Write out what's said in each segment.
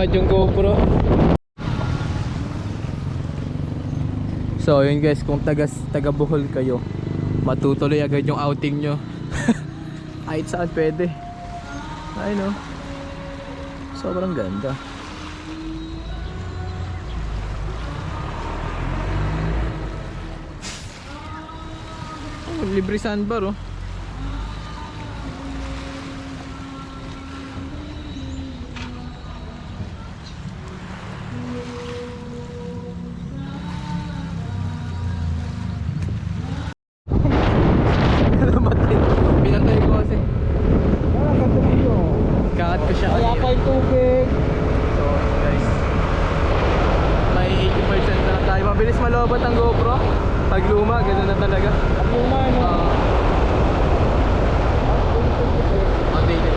lumipad yung GoPro. So yun guys, kung taga, taga Bohol kayo, matutuloy agad yung outing nyo. Kahit saan pwede. Ay no. Sobrang ganda. Libre sandbar oh. Namatay. Pinatay ko kasi. Ah, ganda mo yun. Kakat ko siya Kaya pa kanina. yung tubig. So guys. May 80% na tayo. Mabilis malobat ang GoPro. Pag luma, gano'n na talaga. At luma, no? Ah, outdated.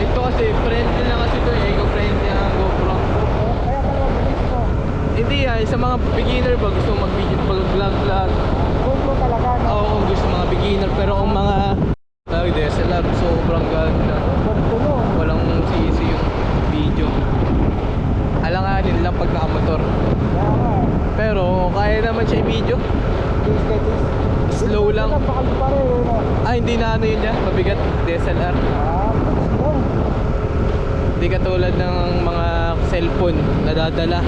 Ito kasi friendly na kasi ito eh. Eco-friendly ang GoPro. Kaya ka naman bilis mo. Hindi yan, sa mga beginner ba gusto mag-video, mag-vlog vlog. GoPro talaga, no? Oo, kung gusto mga beginner. Pero kung mga tawag DSLR, sobrang ganda. Ganito, no? Walang sisi yung video. Alanganin lang pag nakamotor. Kaya nga. Pero kaya naman siya i-video. Tiis kay tiis. Slow lang. Ah, hindi na ano yun niya. Mabigat DSLR. Hindi katulad ng mga cellphone na dadala.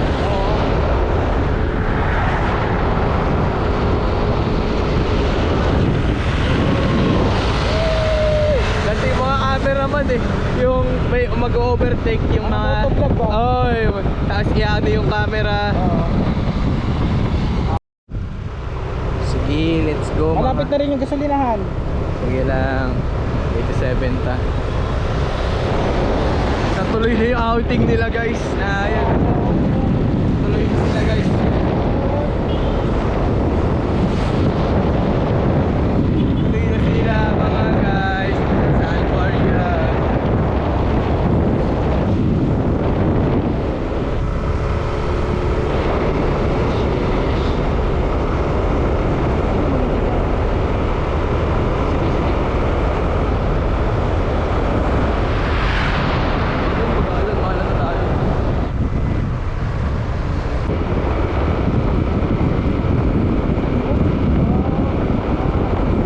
Kasi yung mga cameraman eh, yung may mag-overtake yung Ah, mga... motovlog ba? Oo, oh, tapos iano yung camera. Oo. Let's go Malapit mga. na rin yung gasolinahan. Sige lang, 87 ta. Natuloy na yung outing nila guys. Ayan. Tuloy na sila guys. Tuloy na sila mga guys. Sa Alvaria. Magalan, mahalan na tayo.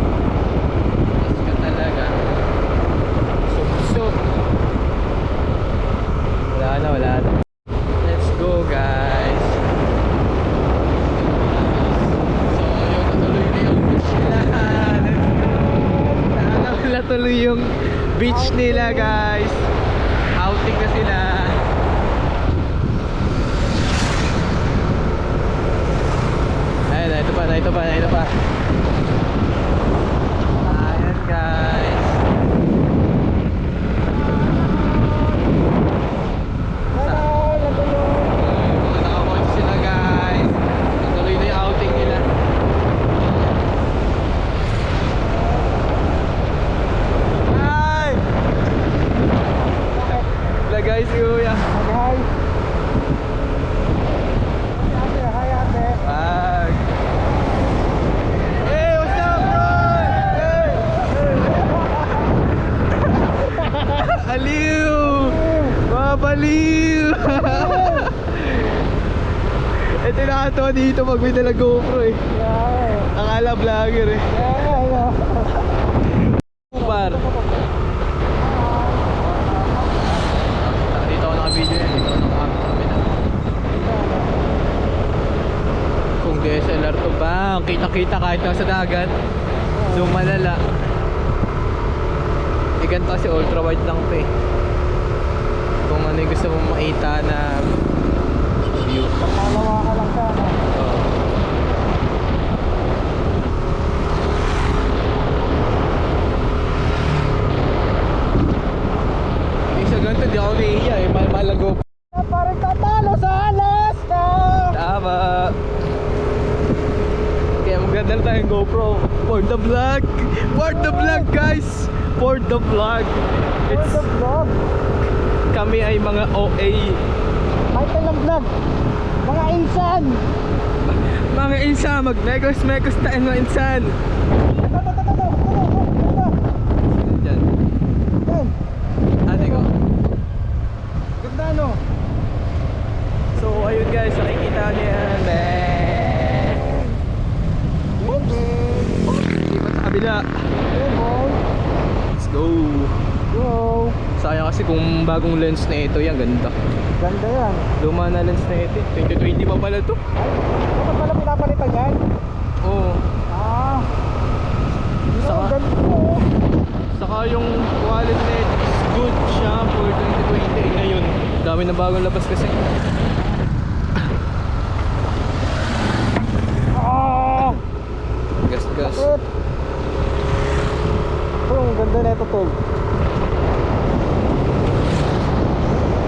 Yes ka talaga. Suksok. Wala na, wala na. Let's go guys. So, yun, natuloy na yung beach nila. Natuloy yung beach nila guys. Outing na sila. Ayun, na, ito pa, na, ito pa, na, ito pa. Ayan guys. Hello, natuloy. Mga nakakotch sila guys. Natuloy na yung outing nila. Hi! Wala guys, si Kuya. Mag-hi. Ate, hi ate. Pag. Hey, what's up, bro? Hey! Aliw! Babaliw! Ito nakatawa dito pag may dala GoPro eh. Yeah. Akala vlogger eh. Yeah, yeah. Par. Dito ako naka-video yan. Dito ako naka-camera. Kung DSLR to ba, kita-kita kahit nasa dagat. Zoom malala. Di ganito kasi ultra wide lang to eh. Kung ano yung gusto mong makita na view. Pangalawa ka lang sa ganito, di ako naiiya eh. GoPro. Ah, Parang tatalo sa Alaska! Tama. Kaya maganda na tayong GoPro. For the vlog. For the vlog guys. For the vlog. For It's, the vlog. kami ay mga OA. Title ng vlog. Mga insan. Mga insan, mag-megos-megos tayo mga insan. Ito, ito, ito, ito, ito, ito, ito. Diyan. Yan. Ano down yan, man. Lipat sa kabila. Let's go. Go! Sayang kasi kung bagong lens na ito, yan ganda. Ganda yan. Luma na lens na ito. 2020 pa pala to. Ay, ano pala pinapalitan yan? Oo. Ah. Saka- oh. Saka yung quality na ito is good siya for 2020. Eh, ngayon, dami na bagong labas kasi. Ah! Gas gas. Oh, ang ganda na ito, tol.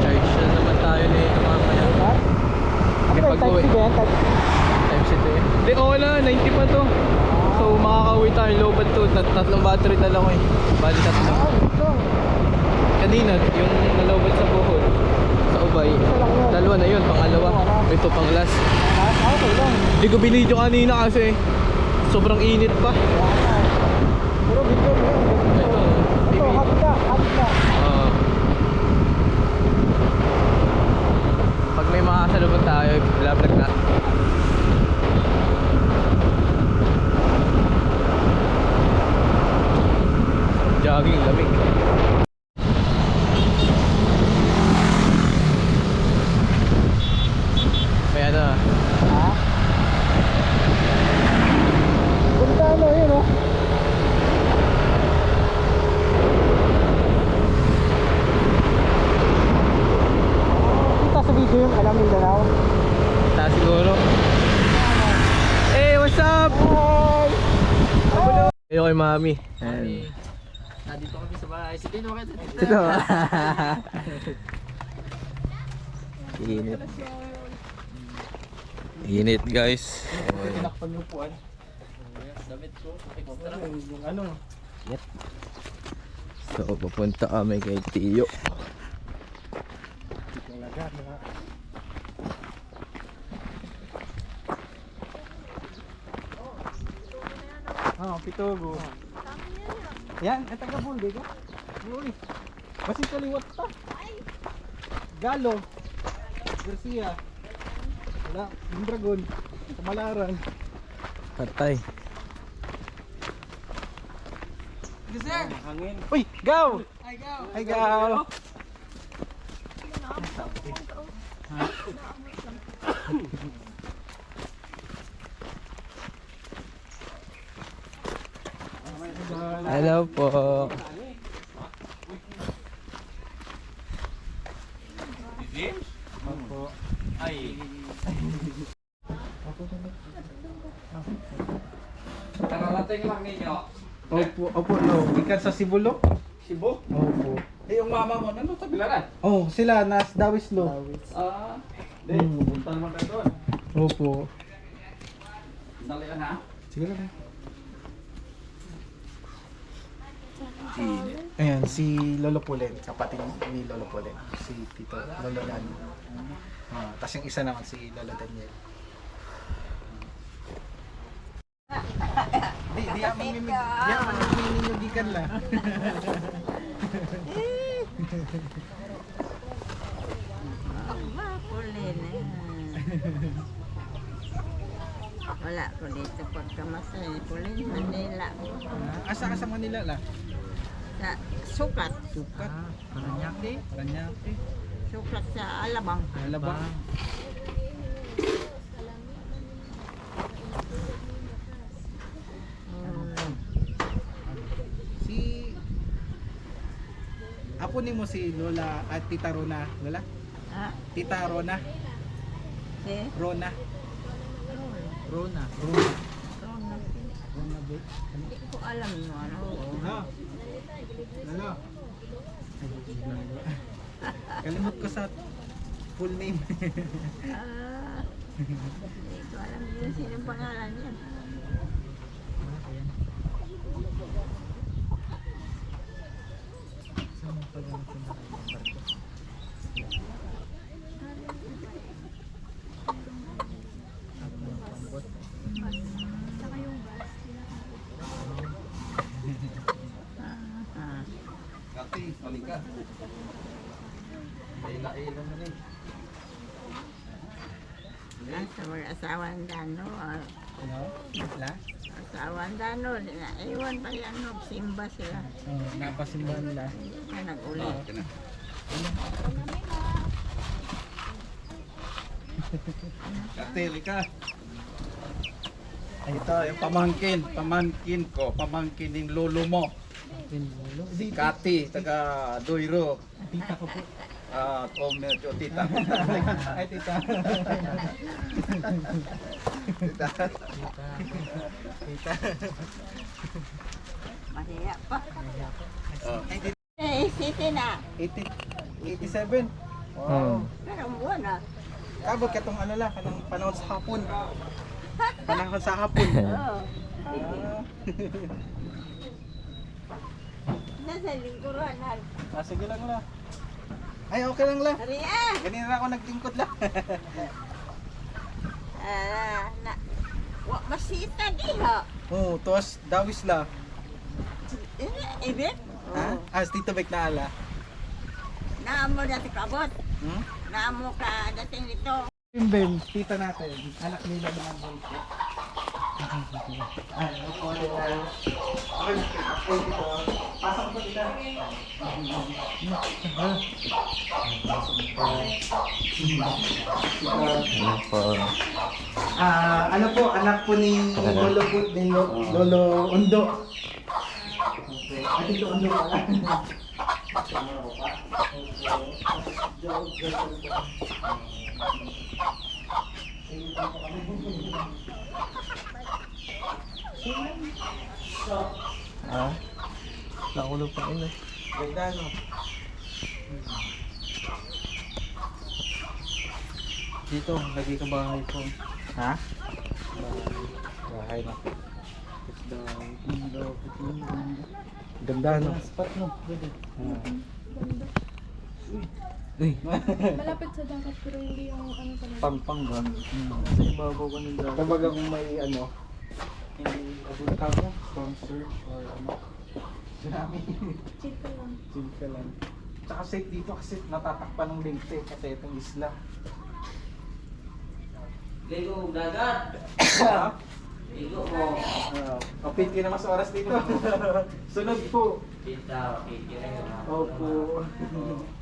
Charge na tayo na mamaya. Ha? Ano ba type C ba yan? Type Times ito eh. Hindi, okay lang. 90 pa to. So, makakauwi tayo. Low bat to. Tat tatlong battery na lang eh. Bali tatlo. Ah, ito. Kanina, yung nalowbat sa Bohol. Sa Ubay. Yun. Dalawa na yun. Pangalawa. Ito pang last. Ah, okay lang. Hindi ko binidyo kanina kasi sobrang init pa. Pero yun. Ito. Ito, hot na, hot na. Ah. May makasalubong tayo, vlog na. Jogging lamig. May ano, Ha? Ganda ano yun, oh. Kita sa video yung alam Mindanao. taas siguro. Hey, what's up? Hi! Ayo kay mami. Nandito kami sa bahay. Sige, no, kita. Ito. Init. Init guys. Tinakpan yung puan. Damit ko. Yung ano, So pupunta kami kay Tiyo. yung lagat na. Ah, pitogo. Yan, ang taga Bulde ka. Uy. Basi kaliwat ta. Galo. Garcia. Wala, yung dragon. Kamalaran. Patay. Hangin. Uy, gaw! Ay, gaw! Ay, gaw! Hello po. Kararating lang ninyo. Opo, opo, no. Ikan sa Sibulo? Sibo? Opo. Eh, yung mama mo, nandun sa Bilaran. Oh, sila, nas Dawis Lo. Ah, hindi. Hmm. Pupunta naman kayo doon. Opo. Dali yan ha. Sige lang. Ayan, si Lolo Pulen, kapatid ni Lolo Pulen. Si Tito Lolo Dani. Ah, tapos yung isa naman si Lolo Daniel. Di, di amin yung di amin yung ninyogikan la. Rin eh. Wala ko dito pagkamasay ko rin. Manila. Ah, asa ka sa Manila la? Sa sukat. Sukat. Paranaque. Paranaque. Sukat sa Alabang. Alabang. Hmm. Si Apo ni mo si Lola at Tita Rona, Lola? Ah, Tita Rona, si Rona. Rona. Rona. Rona. Rona? Hindi ko alam yung ano. Ha? Lalo. Kalimot ko sa full name. Ah, hindi ko alam yun sinong pangalan niya. Ah, Kati, halika. Ila-ila na rin. Yan. Sa mga asawang dano, ah, Ano? La? asawang dano, naiwan pa yan, simba sila. Oh, napasimbahan nila. Hindi ka nag-uli. Katili ka. Ito, yung pamangkin. Pamangkin ko. Pamangkin ng lolo mo. Si Kati, taga Doiro. Tita ko po. Ah, uh, Om Nerjo, tita. Ay, tita. tita. Tita. Mahiya pa. Oh. Eh, city na. 80, 87. Hmm. Wow. Pero buwan na. Kabot ka tong ano la, kanang panahon sa hapon. Panahon sa hapon. Oo. Ah, Nasa lingkuran na. ah, sige lang la. Ay, okay lang la. Hari ah! Ganina ako nagtingkod la. Ah, na. Wa masita di ha. oh, tuwas dawis la. Ibig? Ha? Ah, si Tito Bek na ala. Naamo na ti kabot. Hmm? Naamo ka dating dito. Bim, tita natin. Anak nila ng Bolpo. Ah, ako ulit na. Ako ako dito. Ano? Ah, ano po, anak po ni Lolo po, ni Lo- Lolo Ondo. Okay. Ah, Tito Ondo pala. Nakulo pa ina. Ganda, no? Dito, lagi ka bahay ko. Ha? Bahay na. Ganda, no? Spot, no? Ganda. Uy, Malapit sa dagat pero hindi yung ano pala. Pangpang ba? Sa ibabaw ka ng dagat. Kumbaga kung may ano, hindi abot ka mo, surge or ano, tsunami. Chill ka lang. Chill ka lang. Tsaka safe dito kasi natatakpan ng lente kasi itong isla. Ligo dagat. Ligo mo. Uh, kapit ka naman sa oras dito. Sunod po. Kita, kikirin na. Opo.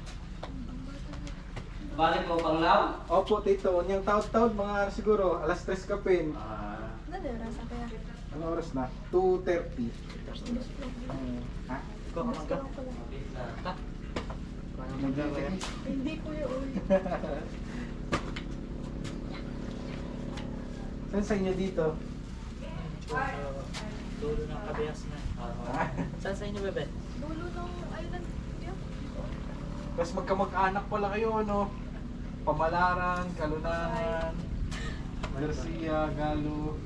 Balik mo pang law. Opo, tito. Yung taon-taon, mga siguro, alas 3 kapin. Ah, Dali, rasa kaya. Ano oras na? 2.30. Hmm. Ha? Ikaw ka magka? Parang magka Hindi ko yun. Saan sa inyo dito? Dulo ng kabihas na. Ah. Saan sa inyo, bebe? Dulo ng island. Tapos magkamag-anak pala kayo, ano? Pamalaran, Kalunanan, Garcia, Galo.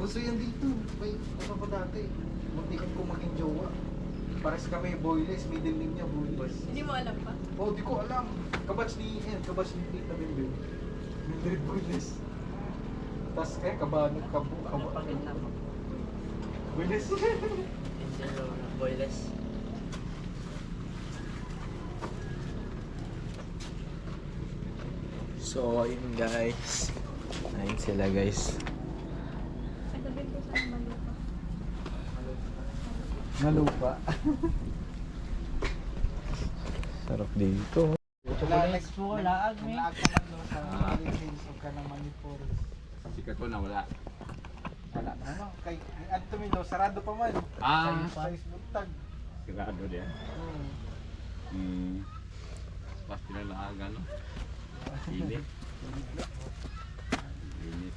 Uso yan dito. May ano pa dati. Muntikan ko maging jowa. Pares kami boyless, middle name niya boyless. Hindi mo alam pa. Oh, di ko alam. Kabats ni Ian, kabats ni Tita Bimbing. Mildred boyless. Tapos eh, kabanog, kabu, kabu, Pakita mo. boyless. Boyless. So ayun guys. Ayun sila guys. Malupa. Sarap dito. Laag po, laag, me. Laag ka man doon sa Philippines o ka ng Manipur. Sikat ko na wala. Wala. Ano? Kay, Milo, sarado pa man. Ah. Sa Facebook tag. Sigurado din. Hmm. Hmm. Pas pinalaaga, no? Init. Init.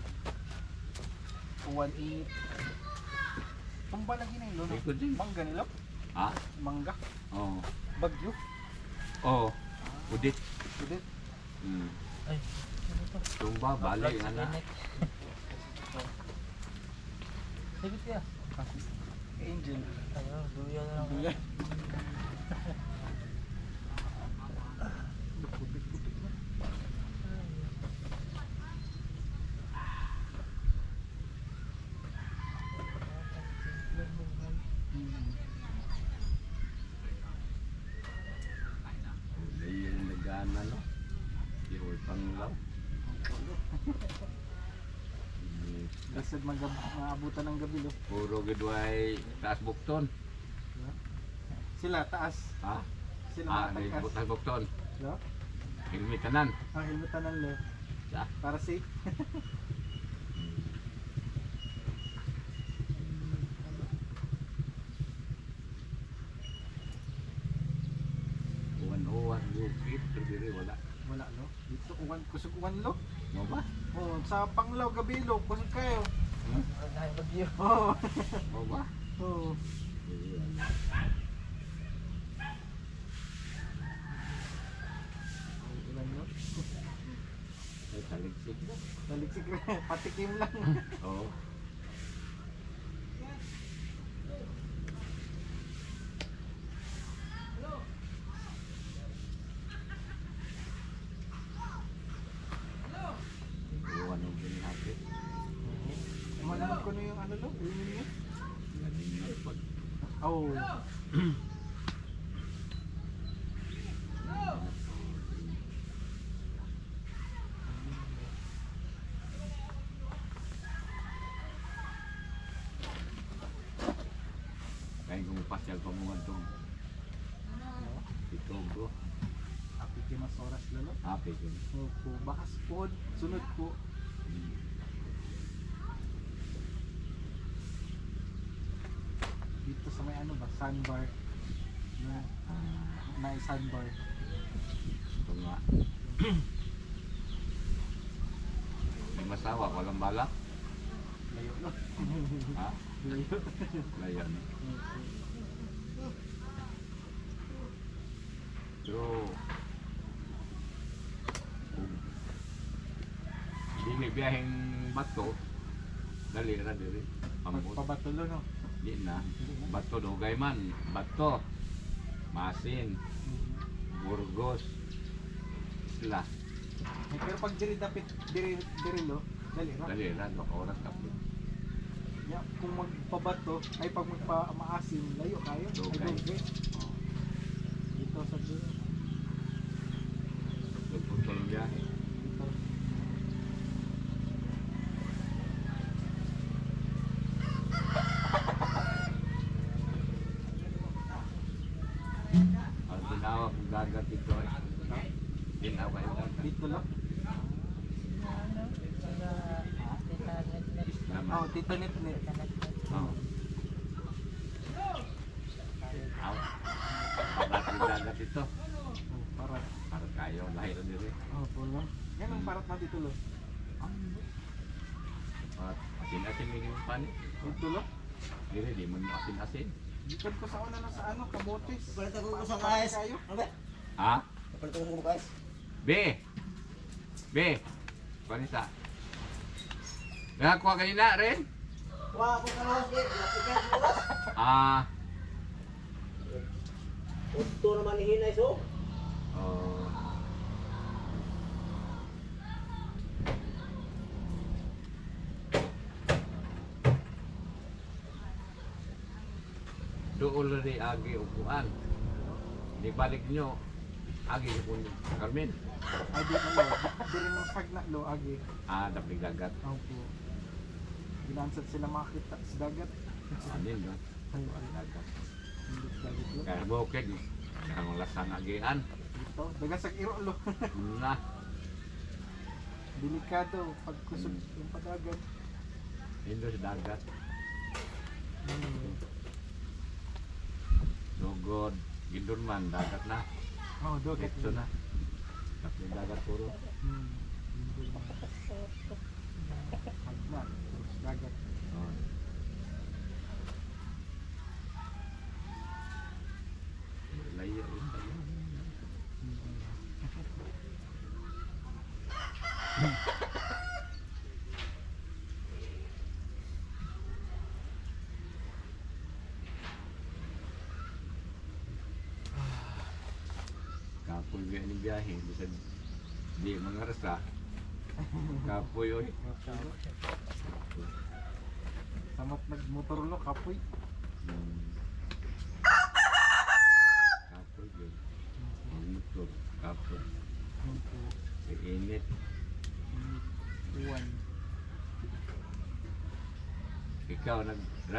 1.8. Tumba lagi na yun, Ikot din. Mangga nila? Ha? Mangga? Oo. Bagyo? Oo. Udit. Hindi. Hmm. Ay, Tumba, bali, ana. Sige, tiya. Angel. Ayun, duya na lang. Ayun, nagana, no? Lisod mag maabutan ng gabi lo. Puro gidway taas bukton. Sila taas. Ha? Sila Ah, di taas. taas bukton. No? Hilmitanan. Ang helmetan ng lo. Sa? Para safe. Uwan-uwan, bukit, pero wala. Wala lo. Dito uwan kusog uwan lo. Sa Panglaw gabi lo, kusog kayo. Ay, bagyo. Oh. Mo ba? Ay, taligsik na. Taliksik rin. Patikim lang. Oo. Iwan ang ginahapit. Malaman ko na yung ano lo. Yung niya. Galing na pag Oh. Kaya kung pasyal pa mo itong ito bro. Api kay mas oras lalo. Happy ko. Opo, bakas po. Sunod po. Dito sa may ano ba? Sandbar. Na, na sandbar. Ito nga. May masawa, walang balak. Layo no. Ha? Layan. Kung hindi biyaheng bato, dali ra diri. Pamot. Pabatulo no. Di na. Bato dugay man. Bato. Masin. Burgos. Eh, Pero pag diri dapit diri diri lo, dali ra. Dali ra. Oras tapos. Ya, kung magpabato ay pag magpa maasim, layo kayo. Dugay. Ay dugay. Dito sa dito. Putol biyahe. dito. Ang tinawag ng dagat dito ay tinawag yung dagat. Dito lo. Naman. Oh, dito net net. Oo. Parat dagat dito. Para. Para kayo, lahir diri. Oh, pulo. Yan ang parat na dito lo. At asin-asin yung pani. Dito lo. Diri, di mo asin-asin. Dito ko sa una na sa ano, kamotes. Palit ako Para sa kayo. Ano? Ha? Palit ako sa kais. B. B. Panisa. Nakakuha kanina rin? Wah, ako ka lang. Ikan bukas. Ah. Ito naman ihinay so. Oh. Doon rin agi upuan. Di balik nyo, agi upun Carmen. Ay, di ano. Diri ng sagna lo, agi. Ah, dapig dagat. Oh, po. Ginansat sila makita sa dagat. Anin no? Ay, dagat. Dagat. Kaya bukid, ang lasang agian. Dito, dagasag iro lo. Na, Delikado pag kusog yung padagat. indo sa dagat. Hmm. Sugod, gindon man, dagat na. Oh, dagat. Dito na. Dapig dagat puro. Hmm. Puro sa dagat. Oh. Layo rin tayo. Kapoy yung biyahe? Bisa di mga rasa. Kapoy oy. Samat nagmotor lo, kapoy. Hmm. ครับผมเองเล็ดวนคือเก้านั้นไร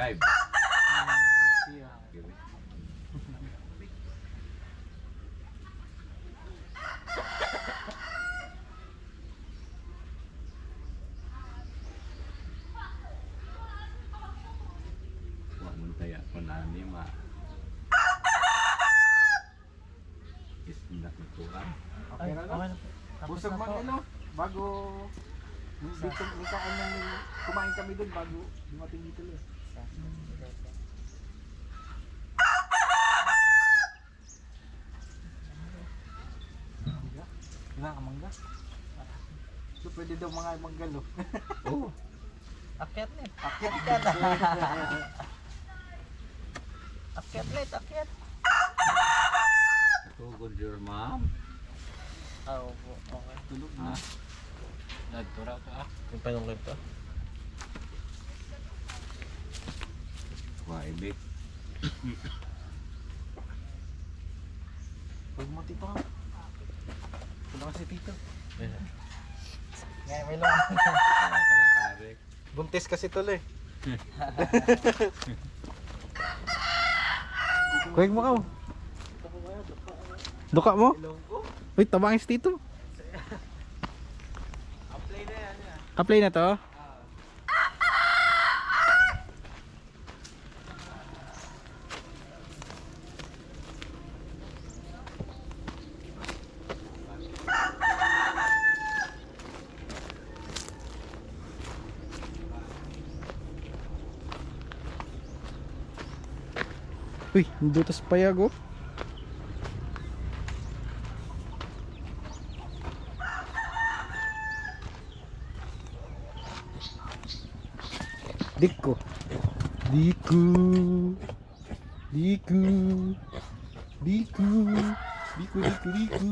เกี่ยวไหม Okay na lang. Busog man ano, bago dito dito ano kumain kami doon bago dumating dito ulit. Mangga? Wala ka mangga? So pwede daw mga manggalo. Oh, Akyat net. Akit Akyat net, akyat. Tugod your mom. Ah, opo. Okay. tulog na. Nagtura ka. Yung panungkit to? Why, big? Huwag mo tito ka. Tulungan si tito. Ngayon may lang. Buntis kasi tuloy. Kuwag mo ka. Duka mo? Wait, tabangis dito. Apply na yan. Apply na to? Uy, dutas payag oh. Diku. Diku. Diku. Diku diku diku.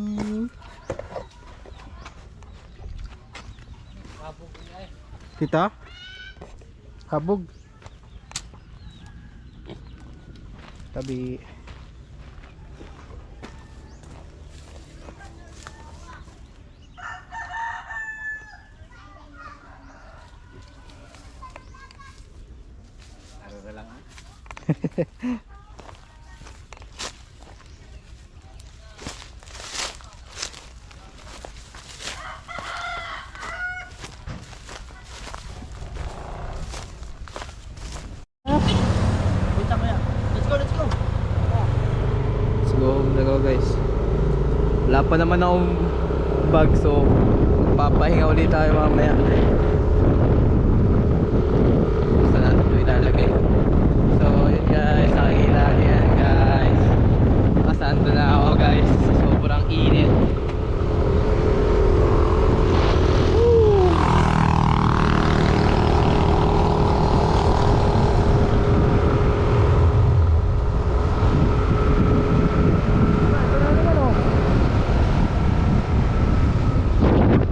Kita? Kabog. Tabi. Ano na lang. ah. Wait lang kuya. Let's go, let's go. Let's go home na go guys. Wala pa naman akong bag so papahinga ulit tayo mamaya. Basta natin ito ilalagay. So yun guys, nakikita niyo yan guys. Nakasando na ako guys. Sobrang init.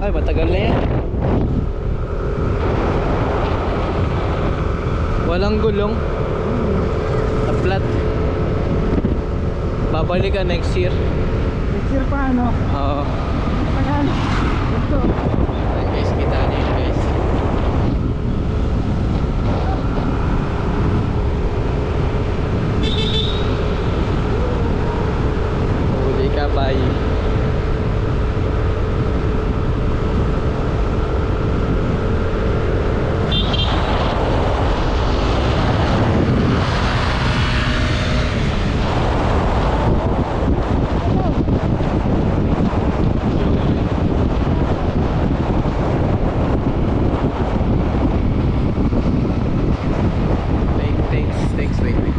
Ay, matagal na yan. Walang gulong. Na flat. Babalik ka next year. Next year pa ano? Oo. Tagal. Ito. Ayun guys, kita niyo guys. Huli ka, bye. Thanks, thanks, thanks, wait, wait.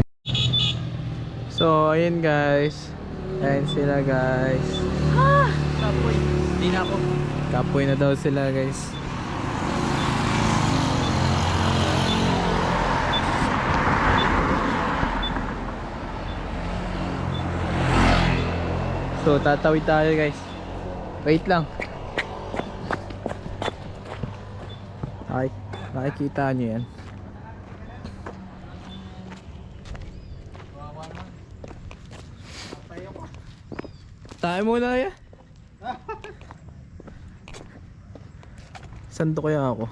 So, ayun guys. Ayan sila guys. Kapoy. Hindi na ako. Kapoy na daw sila guys. So, tatawid tayo guys. Wait lang. Ay, nakikita nyo yan. Tayo muna yan. Saan to kaya ako?